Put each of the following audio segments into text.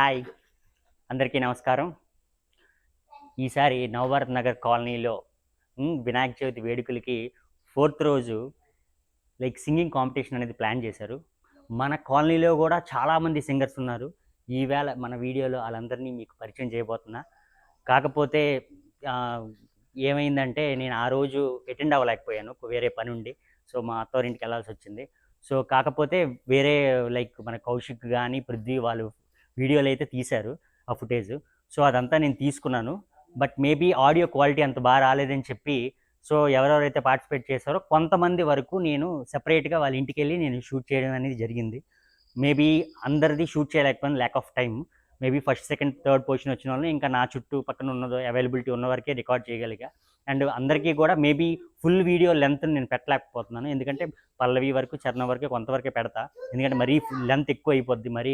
Hi. అందరికీ నమస్కారం. ఈసారి నవభారత్ నగర్ కాలనీలో వినాయక చవితి వేడుకలకి ఫోర్త్ రోజు లైక్ సింగింగ్ కాంపిటీషన్ అనేది ప్లాన్ చేశారు. మన కాలనీలో కూడా చాలామంది సింగర్స్ ఉన్నారు. ఈవేళ మన వీడియోలో వాళ్ళందరినీ మీకు పరిచయం చేయబోతున్నా. కాకపోతే ఏమైందంటే నేను ఆ రోజు అటెండ్ అవ్వలేకపోయాను. వేరే పని ఉండి సో మా అత్తవారింటికి వెళ్ళాల్సి వచ్చింది. సో కాకపోతే వేరే లైక్ మన కౌశిక్ కానీ పృథ్వీ వాళ్ళు వీడియోలు అయితే తీశారు ఆ ఫుటేజ్. సో అదంతా నేను తీసుకున్నాను. బట్ మేబీ ఆడియో క్వాలిటీ అంత బాగా రాలేదని చెప్పి సో ఎవరెవరైతే పార్టిసిపేట్ చేశారో కొంతమంది వరకు నేను సెపరేట్గా వాళ్ళ ఇంటికి వెళ్ళి నేను షూట్ చేయడం అనేది జరిగింది. మేబీ అందరిది షూట్ చేయలేకపోయినా lack of time maybe first second third position వచ్చిన వాళ్ళు ఇంకా నా చుట్టూ పక్కన ఉన్నదో అవైలబిలిటీ ఉన్న వరకే రికార్డ్ చేయగలిగా. అండ్ అందరికీ కూడా మేబీ ఫుల్ వీడియో లెంత్ నేను పెట్టలేకపోతున్నాను. ఎందుకంటే పల్లవి వరకు చరణం వరకే కొంతవరకే పెడతా. ఎందుకంటే మరీ లెంత్ ఎక్కువ అయిపోద్ది. మరీ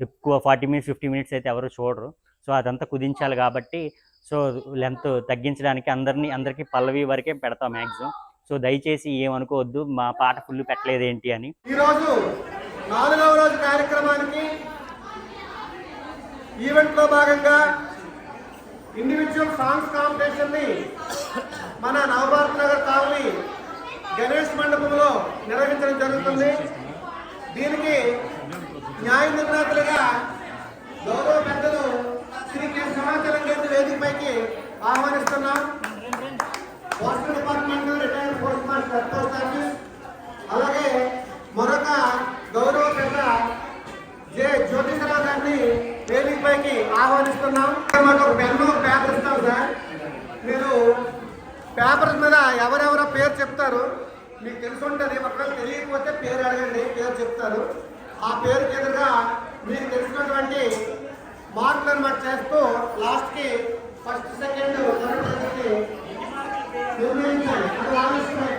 ఎక్కువ ఫార్టీ మినిట్స్ ఫిఫ్టీ మినిట్స్ అయితే ఎవరు చూడరు. సో అదంతా కుదించాలి కాబట్టి సో లెంత్ తగ్గించడానికి అందరినీ అందరికీ పల్లవి వరకే పెడతాం మ్యాక్సిమం సో దయచేసి ఏమనుకోవద్దు మా పాట ఫుల్ పెట్టలేదు ఏంటి అని. ఈరోజు నాలుగవ రోజు కార్యక్రమానికి ఈవెంట్లో భాగంగా ఇండివిజువల్ సాంగ్స్ కాంపిటీషన్ని మన నవభారత్ నగర్ కాలనీ గణేష్ మండపంలో నిర్వహించడం జరుగుతుంది. దీనికి న్యాయ నిర్ణేతలుగా గౌరవ పెద్దలు శ్రీ కె సమాచారం కేంద్ర వేదికపైకి ఆహ్వానిస్తున్నాం. Postal department retired post master post office అలాగే మరొక గౌరవ పెద్ద జే జ్యోతిషరావు గారిని వేదికపైకి ఆహ్వానిస్తున్నాం. మాకు ఒక పెన్ను ఒక పేపర్ ఇస్తాం సార్. మీరు పేపర్ మీద ఎవరెవరో పేరు చెప్తారు. మీకు తెలుసుంటుంది ఒకవేళ తెలియకపోతే పేరు అడగండి పేరు చెప్తారు. ఆ పేరు ఎదురుగా మీరు తెలిసినటువంటి మార్కులు అనమాట చేస్తూ లాస్ట్కి ఫస్ట్ సెకండ్ థర్డ్ తరగతి నిర్ణయించాలి. అది ఆలస్యమే.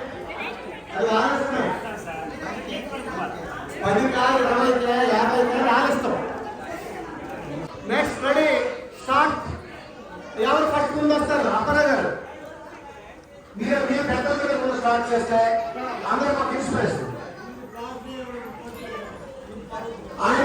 అది ఆలస్యమే. పది కాదు ఇరవై కాదు యాభై కాదు ఆలస్యం. నెక్స్ట్ రెడీ స్టార్ట్ ఎవరు ఫస్ట్ ముందు వస్తారు? అప్పరా గారు. మీరు మీరు పెద్ద స్టార్ట్ చేస్తే అందరూ మాకు ఇన్స్పిరేషన్ ఆయన ఫస్ట్ వచ్చాడే రండి సార్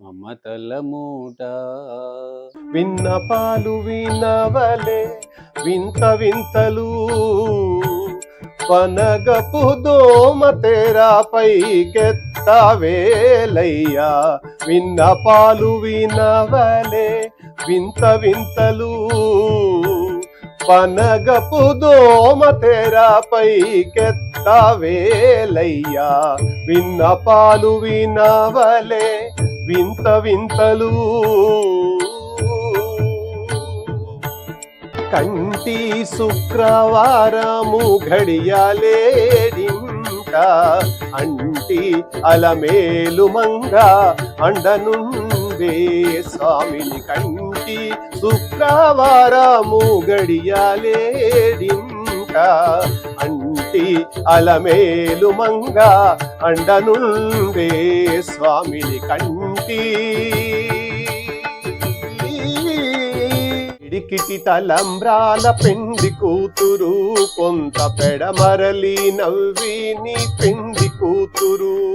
మమతల మూట. విన్నపాలు వినవలే వింత వింతలు. పనగపు దోమ తెరాపై కెత్తవేలయ్యా విన్నపాలు వినవలే వింత వింతలు. పనగపు దోమ తెరాపై కెత్తవేలయ్యా విన్నపాలు వినవలే వింత వింతలు. కంటి శుక్రవారము ఘడియాలేడింట అంటి అలమేలు మంగ అండనుండే స్వామిని కంటి శుక్రవారము గడియాలేడింట అంటి అలమేలు మంగ అండనుండే స్వామిని కంటి. ఇడికిటి తలంబ్రాల పిండి కూతురు కొంత పెడమరలి నవ్విని పిండి కూతురు.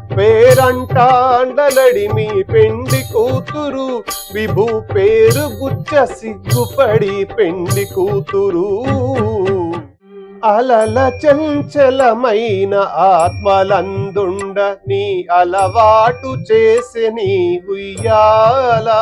పేరంటాండలడి మీ పెండి కూతురు. విభు పేరు గుచ్చ సిగ్గుపడి పెండి కూతురు. అలల చంచలమైన ఆత్మలందుండ నీ అలవాటు చేసే నీ ఉయ్యాలా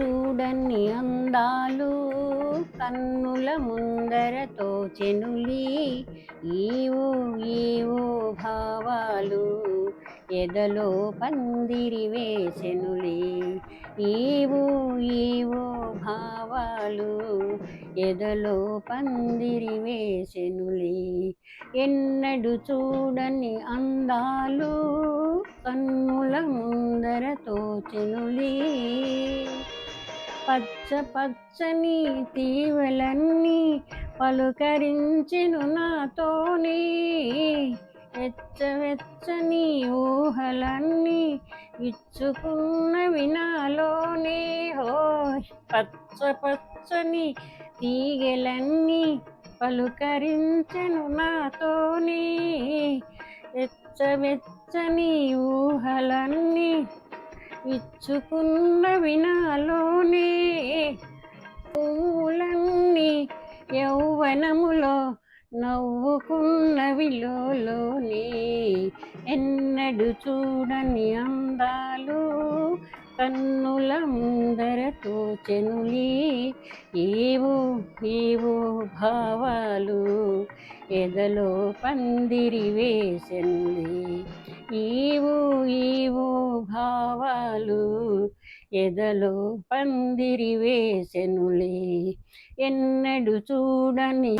చూడని అందాలు కన్నుల ముందరతో తోచెనులి. ఈవు ఈవు భావాలు ఎదలో పందిరి వేసెనులి. ఈవు ఈవు భావాలు ఎదలో పందిరి వేసెనులి. ఎన్నడు చూడని అందాలు కన్నుల ముందరతో చెనులి పచ్చ పచ్చని తీవెలన్నీ పలుకరించెను నాతోనే. వెచ్చవెచ్చని ఊహలన్నీ ఇచ్చుకున్నవి నాలోనే. హో పచ్చ పచ్చని తీగలన్నీ పలుకరించెను నాతోనే. వెచ్చవెచ్చని ఊహలన్నీ ఇచ్చుకున్న వినాలోనే పూలన్నీ యౌవనములో నవ్వుకున్నవిలోనే ఎన్నడు చూడని అందాలు కన్నుల ముందరతో చెనులి. ఏవో ఏవో భావాలు ఎదలో పందిరి వేసెనులే ఈవు ఈవు భావాలు ఎదలో పందిరి వేసెనులే ఎన్నడు చూడని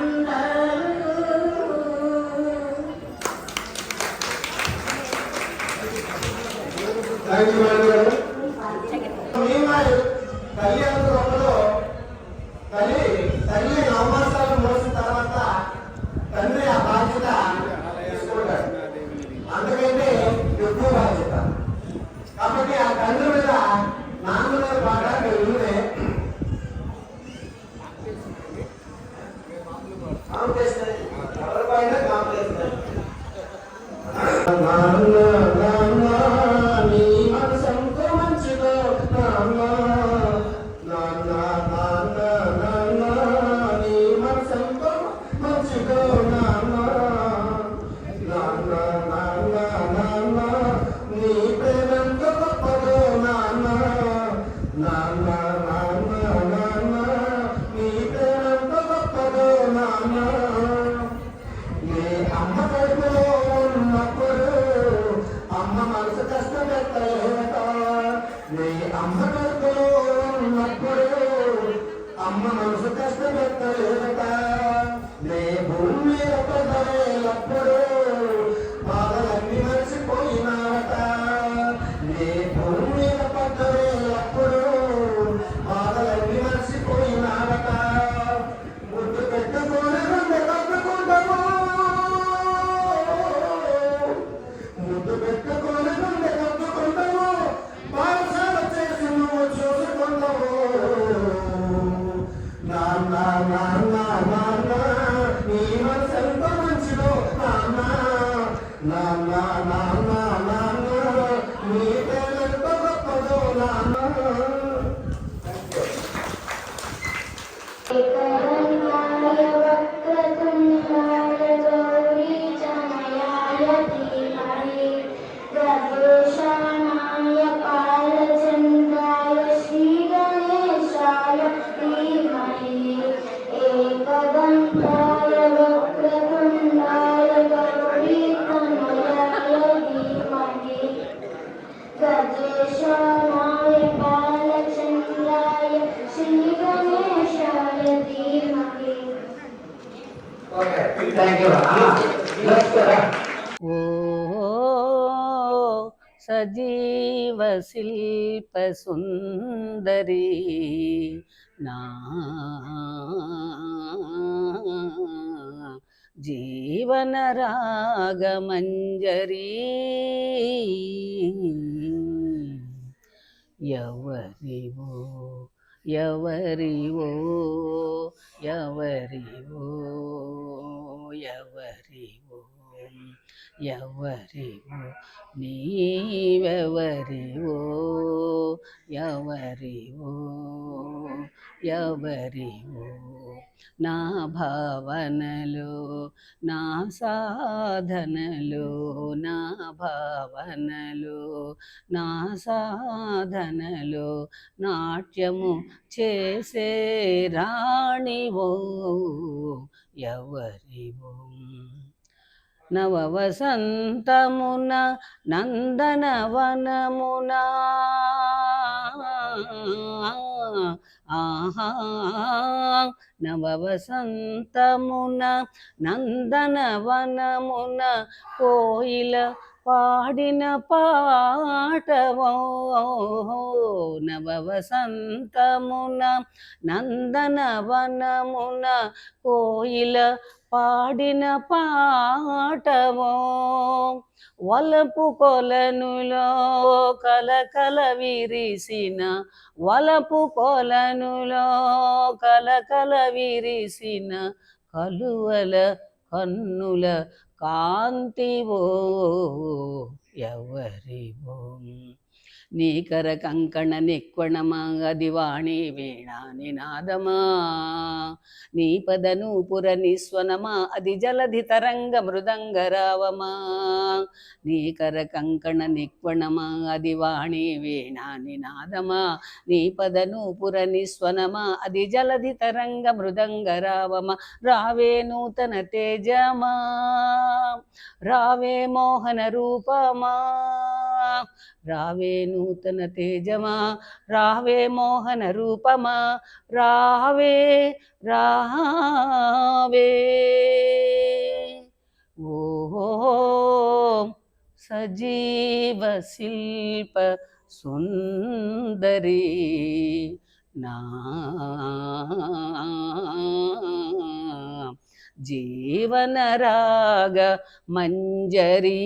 తల్లి తల్లి తల్లి అమ్మ కడుపులో ఉన్నప్పుడు అమ్మ మనసు కష్టపెట్టలేట నీ అమ్మ కడుపులో ఉన్నప్పుడు అమ్మ మనసు కష్టపెట్టలేట నా జీవన రాగమంజరీ. ఎవరివో ఎవరివో ఎవరివో ఎవరివో. ఎవరివో నీవెవరివో ఎవరివో ఎవరివో నా భావనలో నా సాధనలో నా భావనలో నా సాధనలో నాట్యము చేసే రాణివో ఎవరివో నవవసంతమున నందనవనమున ఆహా నవ నందనవనమున కోయిల పాడిన పాటవో. నవవసంతమున నందనవనమున కోయిల పాడిన పాటవో వలపు కొలనులో కలకల విరిసిన వలపు కొలనులో కలకల విరిసిన కలువల కన్నుల కాంతివో ఎవరివో. నీకర కంకణ నిక్వణమా వీణా నినాదమా నీ పదనూపుర నిస్వనమా అది జలధి తరంగ మృదంగ రావమా నీకర కంకణ నిక్వణమా అదివాణి వీణా నినాదమా నీ పదనూపుర నిస్వనమా అది జలధి తరంగ మృదంగ రావమా రావే నూతన తేజమా రావే మోహన రూపమా రావే నూతన తేజమా రావే మోహన రూపమా రావే రావే. ఓహో సజీవ శిల్ప సుందరి నా జీవన రాగ మంజరీ.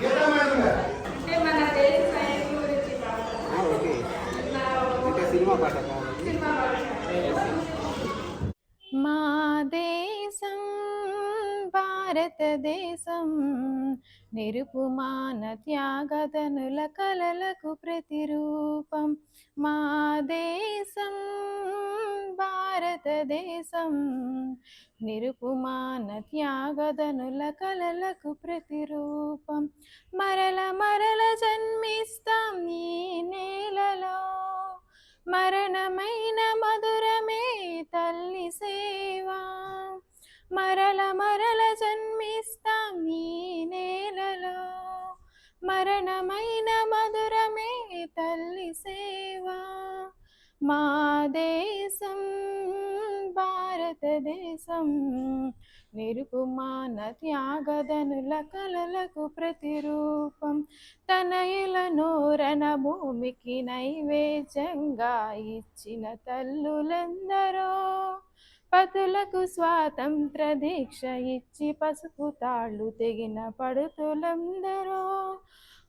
మేడం గారు మా దేశం భారతదేశం నిరుపుమాన త్యాగతనుల కలలకు ప్రతిరూపం. మా దేశం భారతదేశం నిరుపుమాన త్యాగదనుల కలలకు ప్రతిరూపం. మరల మరల జన్మిస్తాం ఈ నేలలో. మరణమైన మధురమే తల్లి సేవా. మరల మరల జన్మిస్తాం ఈ నేలలో. మరణమైన మధురమే తల్లి సేవా. మా దేశం భారతదేశం నిరుపుమాన త్యాగదనుల కలలకు ప్రతిరూపం. తనయుల నూరన భూమికి నైవేద్యంగా ఇచ్చిన తల్లులందరో. పతులకు స్వాతంత్ర దీక్ష ఇచ్చి పసుపు తాళ్ళు తెగిన పడుతులందరూ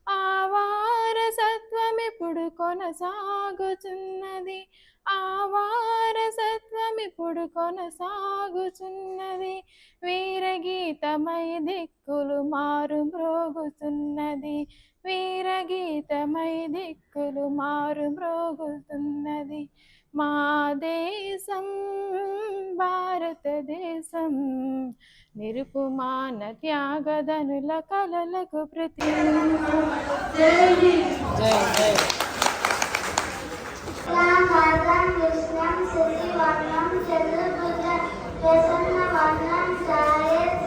ఆ వారసత్వం ఇప్పుడు కొనసాగుచున్నది ఆ వారసత్వం ఇప్పుడు కొనసాగుచున్నది వీరగీతమై దిక్కులు మారు మ్రోగుతున్నది వీరగీతమై దిక్కులు మారు మ్రోగుతున్నది. మా దేశం భారతదేశం. నిరుపుమాన త్యాగదనుల కలలకు ప్రతి వర్ణం కృష్ణం శశివర్ణం చతుర్భుజ ప్రసన్నవర్ణం ఛాయే సంవిఘ్నం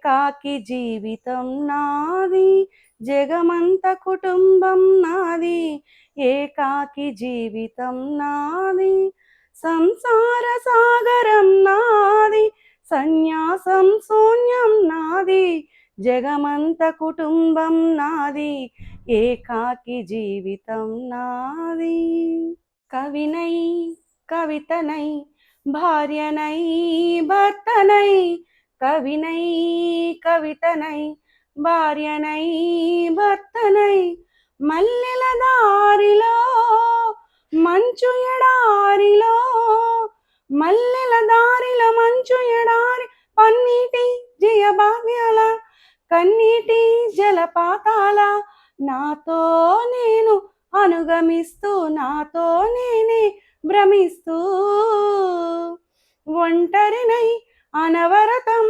ఏకాకి జీవితం నాది జగమంత కుటుంబం నాది ఏకాకి జీవితం నాది సంసార సాగరం నాది సన్యాసం శూన్యం నాది జగమంత కుటుంబం నాది ఏకాకి జీవితం నాది. కవినై కవితనై భార్యనై భర్తనై కవినై కవితనై భార్యనై భర్తనై మల్లెల దారిలో మంచు ఎడారిలో మల్లెల దారిలో మంచు ఎడారి పన్నీటి జయభాగ్యాల కన్నీటి జలపాతాల నాతో నేను అనుగమిస్తూ నాతో నేనే భ్రమిస్తూ ఒంటరినై అనవరతం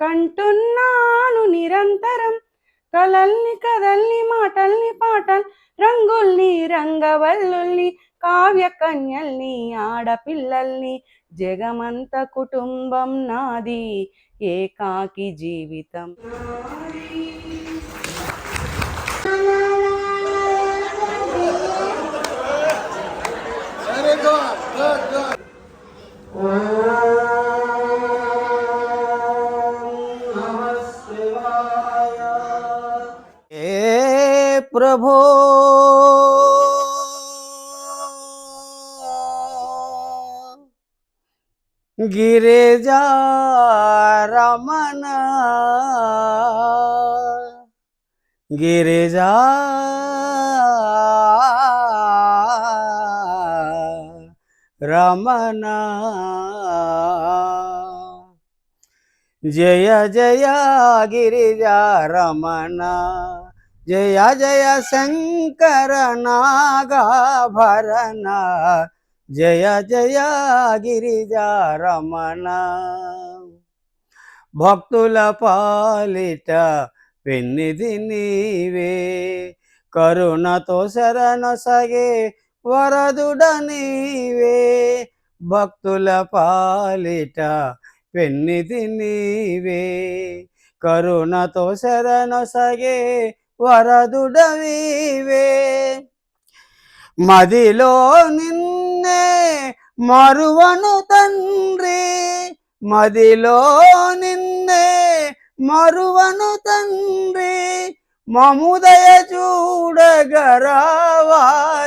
కంటున్నాను నిరంతరం. కలల్ని కదల్ని మాటల్ని పాటల్ రంగుల్ని రంగవల్లుల్ని కావ్య కన్యల్ని ఆడపిల్లల్ని జగమంత కుటుంబం నాది ఏకాకి జీవితం. ఏ প্রভু। গিরিজা রমন। গিরিজা রমন। জয় জয় গিরিজা রমনা। జయ జయ శంకర నాగాభరణ జయ జయ గిరిజారమణ. భక్తుల పాలిట పెన్నిది నీవే కరుణతో శరణ సగే వరదుడ నీవే. భక్తుల పాలిట పెన్నిది నీవే కరుణతో శరణ సగే వరదుడవీవే. మదిలో నిన్నే మరువను తండ్రి. మదిలో నిన్నే మరువను తండ్రి. మముదయ చూడగరావా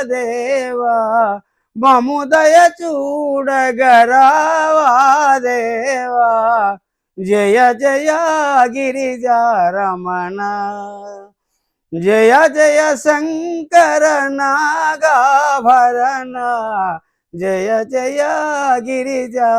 దేవా. మముదయ చూడగరావా దేవా. జయ జయ గిరిజారమణ రమణ జయ జయ శంకర నాగాభరణ జయ జయ గిరిజా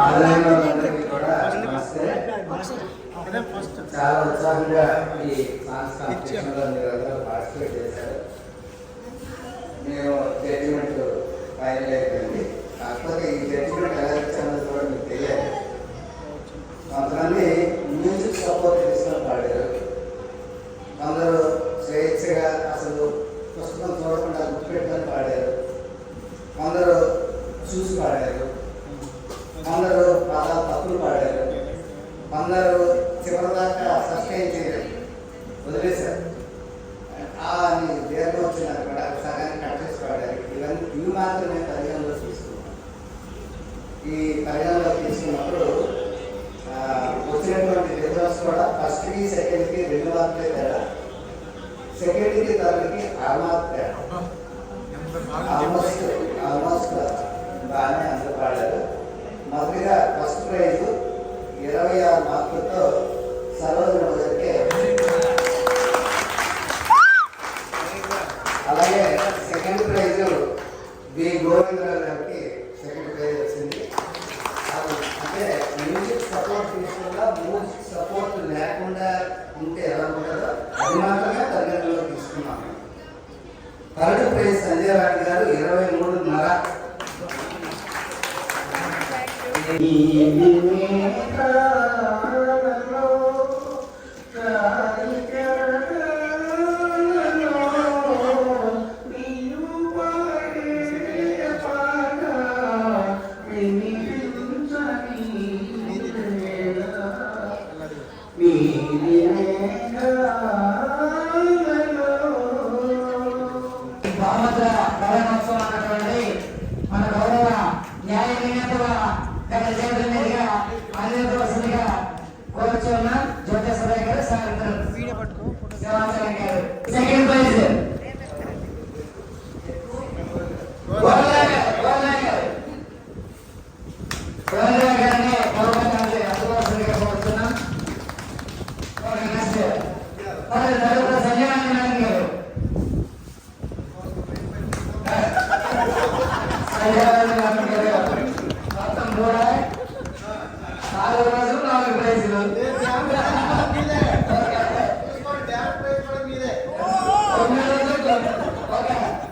ఆన్లైన్లో అందరికీ కూడా నమస్తే చాలా ఉత్సాహంగా ఈ సాంగ్స్ కాంపిటీషన్లో మీరు అందరూ పార్టిసిపేట్ చేశారు మేము జడ్జిమెంట్ ఫైనల్ అయిపోయింది కాకపోతే ఈ జడ్జిమెంట్ ఎలా ఇచ్చామో కూడా మీకు తెలియాలి కొంతమంది మ్యూజిక్ సపోర్ట్ తీసుకొని పాడారు కొందరు స్వేచ్ఛగా అసలు పుస్తకం చూడకుండా గుర్తుపెట్టుకొని పాడారు కొందరు చూసి పాడారు. కొందరు పదాలు తప్పులు పాడారు. కొందరు చివరి దాకా సస్టైన్ చేయలేదు వదిలేశారు. ఆ అని దేహంలో వచ్చిన కూడా సగానికి కట్ చేసి పాడారు. ఇవన్నీ ఇవి మాత్రమే పరిగణలో తీసుకున్నాం. ఈ పరిగణలో తీసుకున్నప్పుడు వచ్చినటువంటి రిజల్ట్స్ కూడా ఫస్ట్కి సెకండ్కి రెండు మార్కులే తేడా. సెకండ్కి థర్డ్కి ఆరు మార్క్ తేడా. Yeah. మొత్తం కూడా నాలుగు రోజులు నాలుగు ప్రైజులు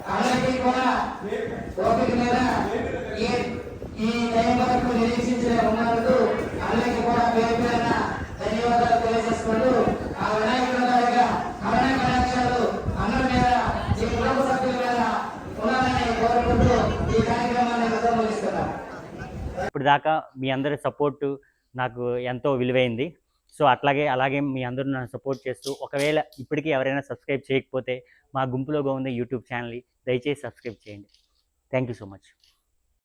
అందరికీ కూడా ఓపిక మీద ఈ టైం వరకు నిరీక్షించిన ఇప్పటిదాకా మీ అందరి సపోర్టు నాకు ఎంతో విలువైంది. సో అట్లాగే అలాగే మీ అందరూ నన్ను సపోర్ట్ చేస్తూ ఒకవేళ ఇప్పటికీ ఎవరైనా సబ్స్క్రైబ్ చేయకపోతే మా గుంపులోగా ఉన్న యూట్యూబ్ ఛానల్ని దయచేసి సబ్స్క్రైబ్ చేయండి. Thank you so much